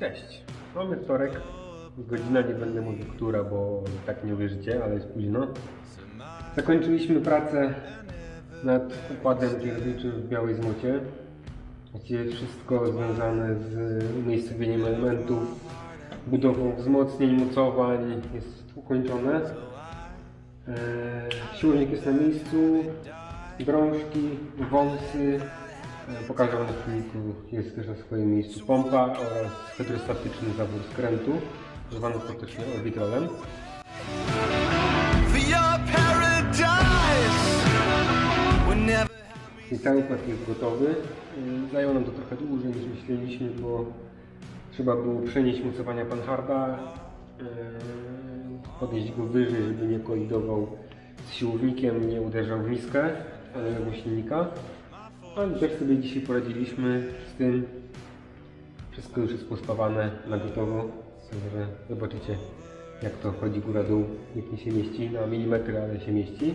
Cześć. Mamy wtorek. Godzina nie będę mówił która, bo tak nie uwierzycie, ale jest późno. Zakończyliśmy pracę nad układem kierowniczym w Białej Zmocie. Właściwie wszystko związane z umiejscowieniem elementów, budową wzmocnień, mocowań jest ukończone. Eee, Siłownik jest na miejscu, drążki, wąsy. E, Pokażę Wam na filmiku, jest też na swoim miejscu pompa oraz hydrostatyczny zawór skrętu, zwany potocznie orbitrolem. I cały układ jest gotowy. Y, Zajęło nam to trochę dłużej niż myśleliśmy, bo trzeba było przenieść mocowania Panharda, y, podnieść go wyżej, żeby nie kolidował z siłownikiem, nie uderzał w miskę ale silnika. Ale też sobie dzisiaj poradziliśmy z tym. Wszystko już jest pospawane na gotowo, także zobaczycie jak to chodzi góra-dół, jak nie się mieści na milimetry, ale się mieści.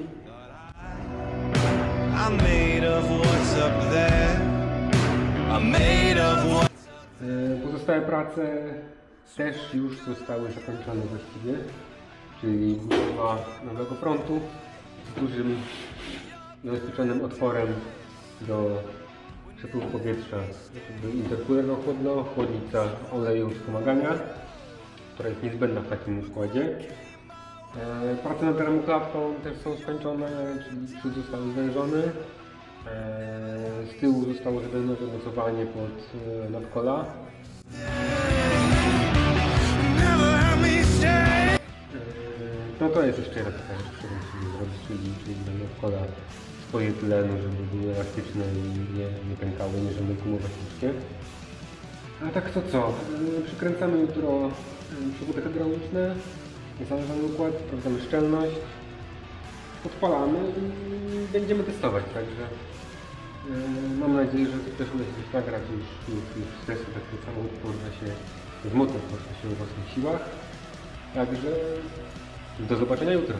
E, Pozostałe prace też już zostały zakończone właściwie, czyli budowa nowego frontu z dużym zabezpieczonym otworem do przepływu powietrza, żeby interkuler chłodno, chłodnica oleju wspomagania, która jest niezbędna w takim układzie. E, Prace nad termoklatką też są skończone, czyli przód został zwężony. E, Z tyłu zostało nowe mocowanie pod e, nadkola. No to jest jeszcze raz rzecz, którą musimy zrobić, czyli, czyli na nadkola swoje tlenu, żeby były elastyczne i nie, nie pękały, nie żeby gumowe śliczkie. A tak to co? E, Przykręcamy jutro e, przewody hydrauliczne, zależany układ, sprawdzamy szczelność, odpalamy i będziemy testować, także e, mam nadzieję, że to też uda się coś nagrać już, już, już z testu, tak ten samochód porusza się, z motor porusza się w własnych siłach. Także do zobaczenia jutro.